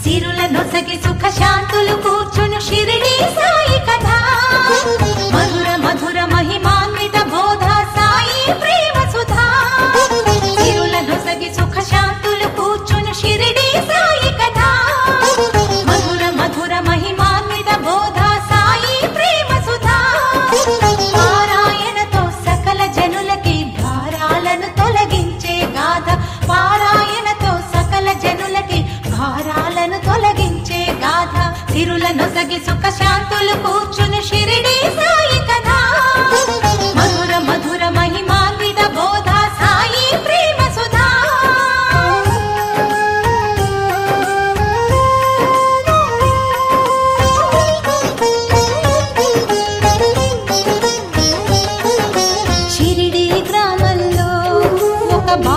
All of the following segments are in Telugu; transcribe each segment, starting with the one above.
సిరుల నొసగి సుఖ శాంతులు కూర్చును షిరిడీ సిరుల నొసగి సుఖ శాంతులు కూర్చుని షిరిడి సాయి కదా మధుర మధుర బోధ సాయి ప్రేమ సుధా. షిరిడి గ్రామంలో ఒక బా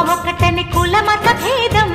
ఒకటని కుల మత భేదం.